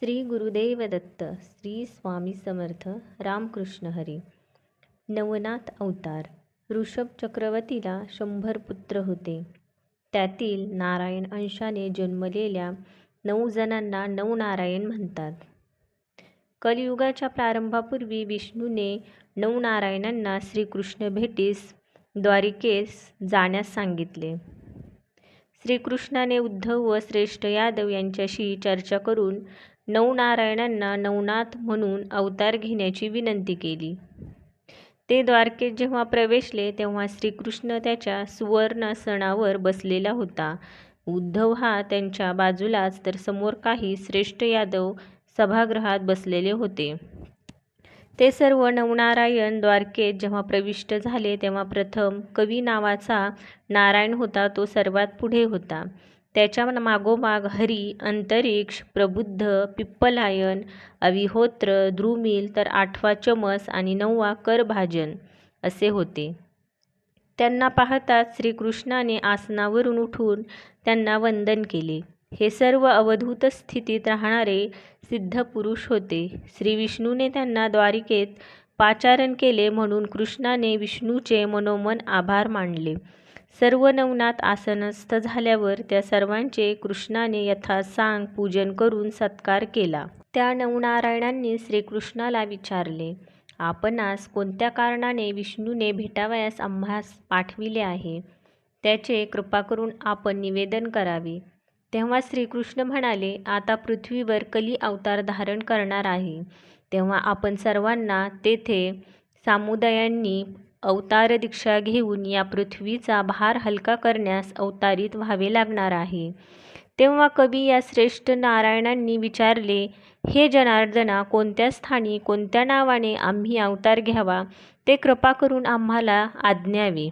श्री गुरुदेव दत्त श्री स्वामी समर्थ रामकृष्ण हरी. नवनाथ अवतार ऋषभ चक्रवर्तीला शंभर पुत्र होते. त्यातील नारायण अंशाने जन्मलेल्या नऊ जणांना नवनारायण म्हणतात. कलियुगाच्या प्रारंभापूर्वी विष्णूने नवनारायणांना श्रीकृष्ण भेटीस द्वारिकेस जाण्यास सांगितले. श्रीकृष्णाने उद्धव व श्रेष्ठ यादव यांच्याशी चर्चा करून नवनारायणांना नवनाथ म्हणून अवतार घेण्याची विनंती केली. ते द्वारकेत जेव्हा प्रवेशले तेव्हा श्रीकृष्ण त्याच्या सुवर्णासनावर बसलेला होता. उद्धव हा त्यांच्या बाजूलाच तर समोर काही श्रेष्ठ यादव सभागृहात बसलेले होते. ते सर्व नवनारायण द्वारकेत जेव्हा प्रविष्ट झाले तेव्हा प्रथम कवी नावाचा नारायण होता तो सर्वात पुढे होता. त्याच्या मागोमाग हरी अंतरिक्ष प्रबुद्ध पिप्पलायन अविहोत्र द्रुमिल तर आठवा चमस आणि नववा करभाजन असे होते. त्यांना पाहताच श्रीकृष्णाने आसनावरून उठून त्यांना वंदन केले. हे सर्व अवधूत स्थितीत राहणारे सिद्ध पुरुष होते. श्री विष्णूने त्यांना द्वारिकेत पाचारण केले म्हणून कृष्णाने विष्णूचे मनोमन आभार मानले. सर्व नवनाथ आसनस्थ झाल्यावर त्या सर्वांचे कृष्णाने यथासांग पूजन करून सत्कार केला. त्या नवनारायणांनी श्रीकृष्णाला विचारले आपणास कोणत्या कारणाने विष्णूने भेटावयास आम्हास पाठविले आहे? त्याचे कृपा करून आपण निवेदन करावे. तेव्हा श्रीकृष्ण म्हणाले आता पृथ्वीवर कली अवतार धारण करणार आहे. तेव्हा आपण सर्वांना तेथे सामुदायांनी अवतार दीक्षा घेऊन या पृथ्वीचा भार हलका करण्यास अवतारित व्हावे लागणार आहे. तेव्हा कवी या श्रेष्ठ नारायणांनी विचारले हे जनार्दना कोणत्या स्थानी कोणत्या नावाने आम्ही अवतार घ्यावा? ते कृपा करून आम्हाला आज्ञावे.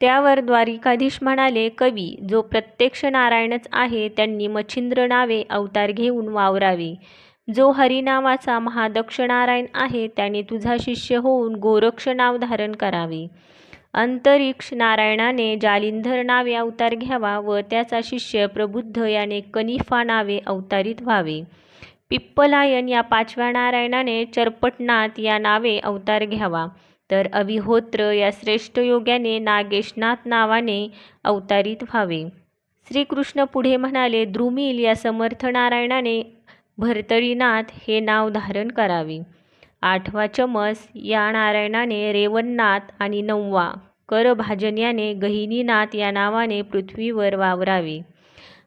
त्यावर द्वारिकाधीश म्हणाले कवी जो प्रत्यक्ष नारायणच आहे त्यांनी मच्छिंद्र नावे अवतार घेऊन वावरावे. जो हरिनामाचा महादक्षनारायण आहे त्याने तुझा शिष्य होऊन गोरक्ष नाव धारण करावे. अंतरिक्ष नारायणाने जालिंधर नावे अवतार घ्यावा व त्याचा शिष्य प्रबुद्ध याने कनिफा नावे अवतारित व्हावे. पिप्पलायन या पाचव्या नारायणाने चरपटनाथ या नावे अवतार घ्यावा. तर अविहोत्र या श्रेष्ठ योग्याने नागेशनाथ नावाने अवतारित व्हावे. श्रीकृष्ण पुढे म्हणाले द्रुमिल या समर्थ नारायणाने भर्तरीनाथ हे नाव धारण करावे. आठवा चमस या नारायणाने रेवणनाथ आणि नववा करभाजन याने गहिनीनाथ या नावाने पृथ्वीवर वावरावे.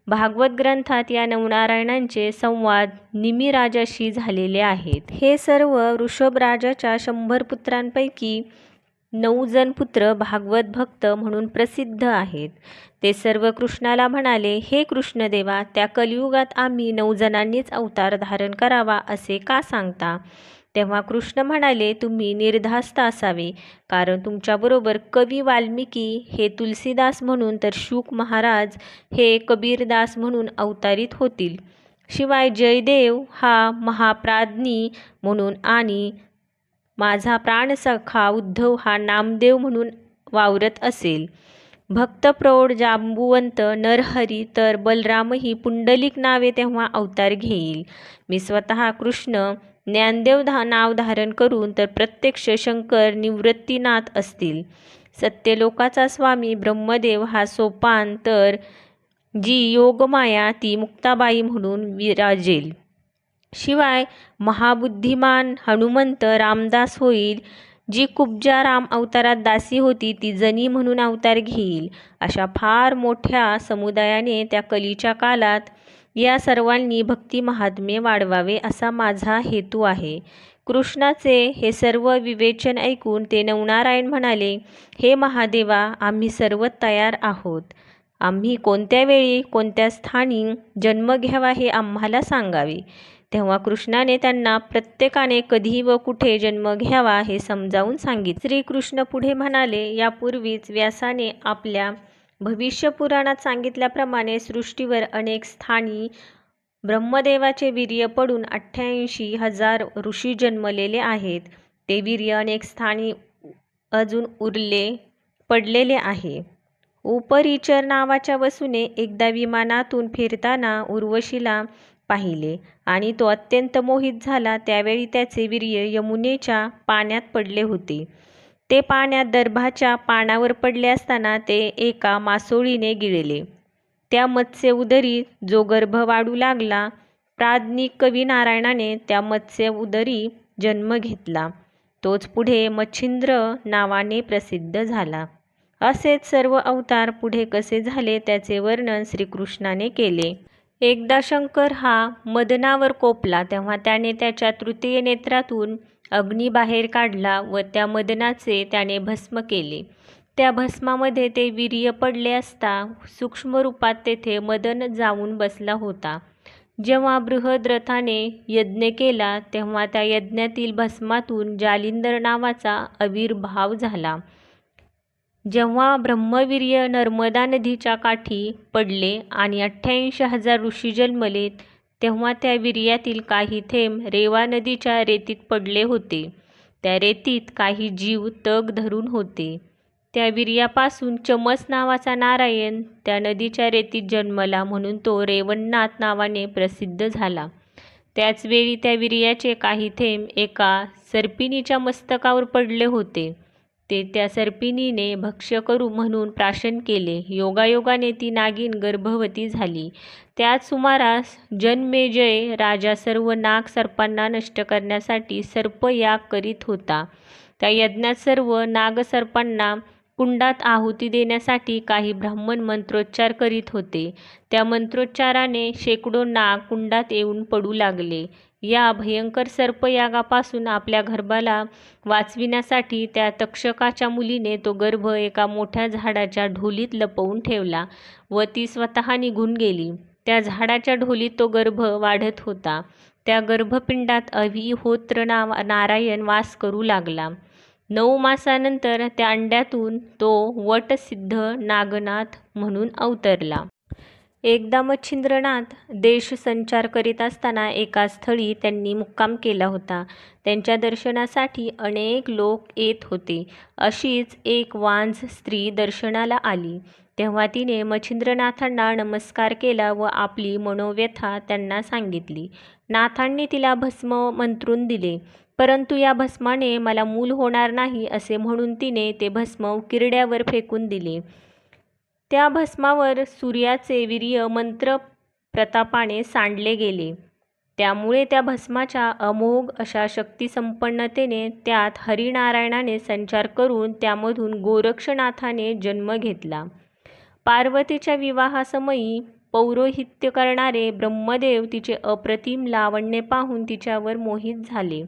भागवत ग्रंथात या नवनारायणांचे संवाद निमिराजाशी झालेले आहेत. हे सर्व ऋषभराजाच्या शंभर पुत्रांपैकी नऊ जण पुत्र भागवत भक्त म्हणून प्रसिद्ध आहेत. ते सर्व कृष्णाला म्हणाले हे कृष्णदेवा त्या कलियुगात आम्ही नऊ जणांनीच अवतार धारण करावा असे का सांगता? तेव्हा कृष्ण म्हणाले तुम्ही निर्धास्त असावे कारण तुमच्याबरोबर कवी वाल्मिकी हे तुलसीदास म्हणून तर शुक महाराज हे कबीरदास म्हणून अवतारित होतील. शिवाय जयदेव हा महाप्राज्ञी म्हणून आणि माझा प्राणसखा उद्धव हा नामदेव म्हणून वावरत असेल. भक्तप्रौढ जांबुवंत नरहरी तर बलरामही पुंडलिक नावे तेव्हा अवतार घेईल. मी स्वतः कृष्ण ज्ञानदेव धा नाव धारण करून तर प्रत्यक्ष शंकर निवृत्तीनाथ असतील. सत्यलोकाचा स्वामी ब्रह्मदेव हा सोपान तर जी योगमाया ती मुक्ताबाई म्हणून विराजेल. शिवाय महाबुद्धिमान हनुमंत रामदास होईल जी कुब्जा राम अवतारात दासी होती ती जनी म्हणून अवतार घेईल. अशा फार मोठ्या समुदायाने त्या कलीच्या कालात या सर्वांनी भक्ती महात्म्य वाढवावे असा माझा हेतू आहे. कृष्णाचे हे सर्व विवेचन ऐकून ते नवनारायण म्हणाले हे महादेवा आम्ही सर्व तयार आहोत. आम्ही कोणत्या वेळी कोणत्या स्थानी जन्म घ्यावा हे आम्हाला सांगावे. तेव्हा कृष्णाने त्यांना प्रत्येकाने कधी व कुठे जन्म घ्यावा हे समजावून सांगितले. श्रीकृष्ण पुढे म्हणाले यापूर्वीच व्यासाने आपल्या भविष्यपुराणात सांगितल्याप्रमाणे सृष्टीवर अनेक स्थानी ब्रह्मदेवाचे वीर्य पडून अठ्ठ्याऐंशी हजार ऋषी जन्मलेले आहेत. ते वीर्य अनेक स्थानी अजून उरले पडलेले आहे. उपरिचर नावाच्या वसूने एकदा विमानातून फिरताना उर्वशीला पाहिले आणि तो अत्यंत मोहित झाला. त्यावेळी त्याचे वीर्य यमुनेच्या पाण्यात पडले होते. ते पाण्यात दर्भाच्या पानावर पडले असताना ते एका मासोळीने गिळले. त्या मत्स्य उदरी जो गर्भ वाढू लागला प्राज्ञिक कवी नारायणाने त्या मत्स्य उदरी जन्म घेतला. तोच पुढे मच्छिंद्र नावाने प्रसिद्ध झाला. असेच सर्व अवतार पुढे कसे झाले त्याचे वर्णन श्रीकृष्णाने केले. एकदा शंकर हा मदनावर कोपला तेव्हा त्याने त्याच्या तृतीय नेत्रातून अग्नी बाहेर काढला व त्या मदनाचे त्याने भस्म केले. त्या भस्मामध्ये ते वीर्य पडले असता सूक्ष्म रूपात तेथे मदन जाऊन बसला होता. जेव्हा बृहद्रथाने यज्ञ केला तेव्हा त्या यज्ञातील भस्मातून जालिंदर नावाचा आविर्भाव झाला. जेव्हा ब्रह्मवीर्य नर्मदा नदीच्या काठी पडले आणि अठ्ठ्याऐंशी हजार ऋषी जन्मले तेव्हा त्या वीर्यातील काही थेंब रेवा नदीच्या रेतीत पडले होते. त्या रेतीत काही जीव तग धरून होते. त्या वीर्यापासून चमस नावाचा नारायण त्या नदीच्या रेतीत जन्मला म्हणून तो रेवणनाथ नावाने प्रसिद्ध झाला. त्याचवेळी त्या वीर्याचे काही थेंब एका सर्पिणीच्या मस्तकावर पडले होते. ते त्या सर्पिणीने भक्ष्य करू म्हणून प्राशन केले. योगायोगाने ती नागिन गर्भवती झाली. त्याच सुमारास जन्मेजय राजा सर्व नाग सर्पांना नष्ट करण्यासाठी सर्प याग करीत होता. त्या यज्ञात सर्व नागसर्पांना कुंडात आहुती देण्यासाठी काही ब्राह्मण मंत्रोच्चार करीत होते. त्या मंत्रोच्चाराने शेकडो नाग कुंडात येऊन पडू लागले. या भयंकर सर्पयागापासून आपल्या गर्भाला वाचविण्यासाठी त्या तक्षकाच्या मुलीने तो गर्भ एका मोठ्या झाडाच्या ढोलीत लपवून ठेवला व ती स्वतः निघून गेली. त्या झाडाच्या ढोलीत तो गर्भ वाढत होता. त्या गर्भपिंडात अविहोत्र ना नारायण वास करू लागला. नऊ मासानंतर त्या अंड्यातून तो वटसिद्ध नागनाथ म्हणून अवतरला. एकदा मच्छिंद्रनाथ देश संचार करीत असताना एका स्थळी त्यांनी मुक्काम केला होता. त्यांच्या दर्शनासाठी अनेक लोक येत होते. अशीच एक वांझ स्त्री दर्शनाला आली. तेव्हा तिने मच्छिंद्रनाथांना नमस्कार केला व आपली मनोव्यथा त्यांना सांगितली. नाथांनी तिला भस्म मंत्रून दिले. परंतु या भस्माने मला मूल होणार नाही असे म्हणून तिने ते भस्म किरड्यावर फेकून दिले. त्या भस्मावर सूर्याचे वीर्य मंत्र प्रतापाने सांडले गेले. त्यामुळे त्या भस्माच्या अमोघ अशा शक्तिसंपन्नतेने त्यात हरिनारायणाने संचार करून त्यामधून गोरक्षनाथाने जन्म घेतला. पार्वतीच्या विवाहासमयी पौरोहित्य करणारे ब्रह्मदेव तिचे अप्रतिम लावण्य पाहून तिच्यावर मोहित झाले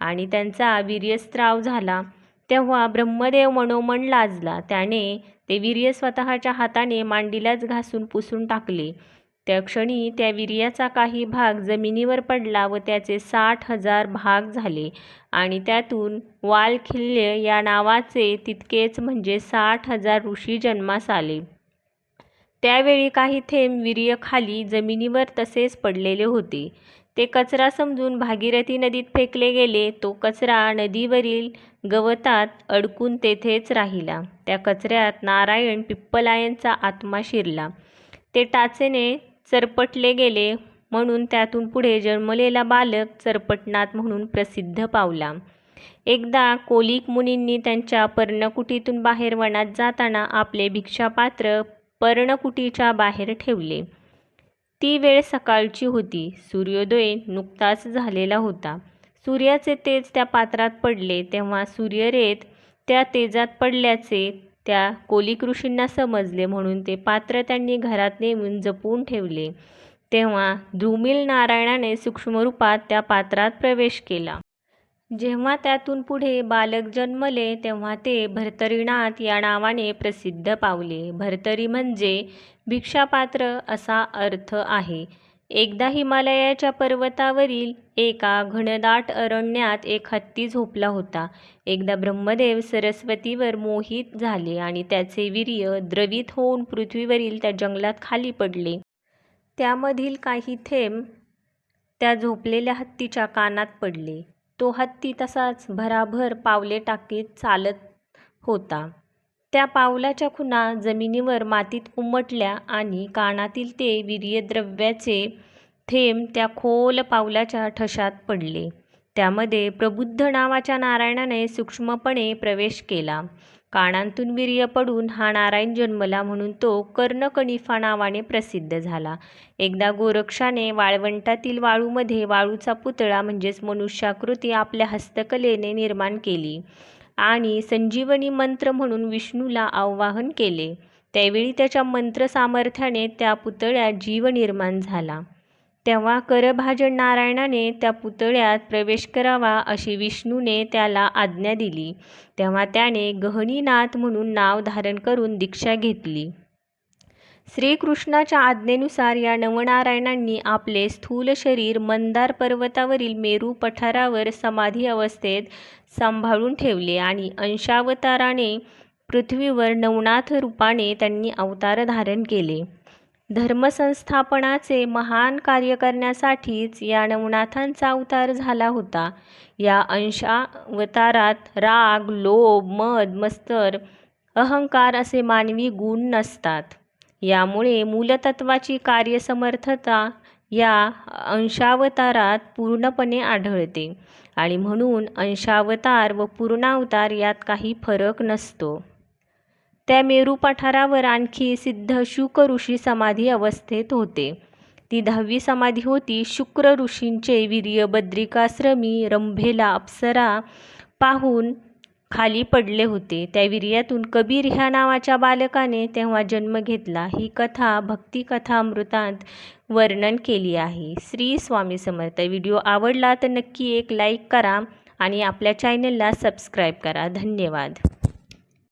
आणि त्यांचा वीर्यस्त्राव झाला. तेव्हा ब्रह्मदेव मनोमन लाजला. त्याने ते वीर्य स्वतःच्या हाताने मांडीलाच घासून पुसून टाकले. त्या क्षणी त्या वीर्याचा काही भाग जमिनीवर पडला व त्याचे साठ हजार भाग झाले आणि त्यातून वालखिल्य या नावाचे तितकेच म्हणजे साठ हजार ऋषी जन्मास आले. त्यावेळी काही थेंब वीर्य खाली जमिनीवर तसेच पडलेले होते. ते कचरा समजून भागीरथी नदीत फेकले गेले तो कचरा नदीवरील गवतात अडकून तेथेच राहिला. त्या कचऱ्यात नारायण पिप्पलायनचा आत्मा शिरला. ते टाचेने चरपटले गेले म्हणून त्यातून पुढे जन्मलेला बालक चरपटनाथ म्हणून प्रसिद्ध पावला. एकदा कोलिक मुनींनी त्यांच्या पर्णकुटीतून बाहेर वनात जाताना आपले भिक्षापात्र पर्णकुटीच्या बाहेर ठेवले. ती वेळ सकाळची होती. सूर्योदय नुकताच झालेला होता. सूर्याचे तेज त्या पात्रात पडले. तेव्हा सूर्यरेत त्या तेजात पडल्याचे त्या कोलिक ऋषींना समजले म्हणून ते पात्र त्यांनी घरात नेऊन जपून ठेवले. तेव्हा द्रुमिल नारायणाने सूक्ष्मरूपात त्या पात्रात प्रवेश केला. जेव्हा त्यातून पुढे बालक जन्मले तेव्हा ते भर्तरीनाथ या नावाने प्रसिद्ध पावले. भर्तरी म्हणजे भिक्षापात्र असा अर्थ आहे. एकदा हिमालयाच्या पर्वतावरील एका घनदाट अरण्यात एक हत्ती झोपला होता. एकदा ब्रह्मदेव सरस्वतीवर मोहित झाले आणि त्याचे वीर्य द्रवित होऊन पृथ्वीवरील त्या जंगलात खाली पडले. त्यामधील काही थेंब त्या झोपलेल्या हत्तीच्या कानात पडले. तो हत्ती तसाच भराभर पावले टाकीत चालत होता. त्या पावलाच्या खुणा जमिनीवर मातीत उमटल्या आणि कानातील ते वीर्यद्रव्याचे थेंब त्या खोल पावलाच्या ठशात पडले. त्यामध्ये प्रबुद्ध नावाच्या नारायणाने सूक्ष्मपणे प्रवेश केला. कानांतून वीर्य पडून हा नारायण जन्मला म्हणून तो कर्णकणिफा नावाने प्रसिद्ध झाला. एकदा गोरक्षाने वाळवंटातील वाळूमध्ये वाळूचा पुतळा म्हणजेच मनुष्याकृती आपल्या हस्तकलेने निर्माण केली आणि संजीवनी मंत्र म्हणून विष्णूला आवाहन केले. त्यावेळी त्याच्या मंत्र सामर्थ्याने त्या पुतळ्यात जीव निर्माण झाला. तेव्हा करभाजन नारायणाने त्या पुतळ्यात प्रवेश करावा अशी विष्णूने त्याला आज्ञा दिली. तेव्हा त्याने गहनीनाथ म्हणून नाव धारण करून दीक्षा घेतली. श्रीकृष्णाच्या आज्ञेनुसार या नवनारायणांनी आपले स्थूल शरीर मंदार पर्वतावरील मेरू पठारावर समाधी अवस्थेत सांभाळून ठेवले आणि अंशावताराने पृथ्वीवर नवनाथ रूपाने त्यांनी अवतार धारण केले. धर्मसंस्थापनाचे महान कार्य करण्यासाठीच या नवनाथांचा अवतार झाला होता. या अंशावतारात राग लोभ मद मस्तर अहंकार असे मानवी गुण नसतात. यामुळे मूलतत्वाची कार्यसमर्थता या अंशावतारात पूर्णपणे आढळते आणि म्हणून अंशावतार व पूर्णावतार यात काही फरक नसतो. त्या मेरू पठारावर आणखी सिद्ध शुक ऋषी समाधी अवस्थेत होते. ती दहावी समाधी होती. शुक्र ऋषींचे वीर्य बद्रिकाश्रमी रंभेला अप्सरा पाहून खाली पडले होते. त्या वीर्यातून कबीर ह्या नावाच्या बालकाने तेव्हा जन्म घेतला. ही कथा भक्तिकथा अमृतांत वर्णन केली आहे. श्री स्वामी समर्थ. व्हिडिओ आवडला तर नक्की एक लाईक करा आणि आपल्या चॅनलला सबस्क्राईब करा. धन्यवाद.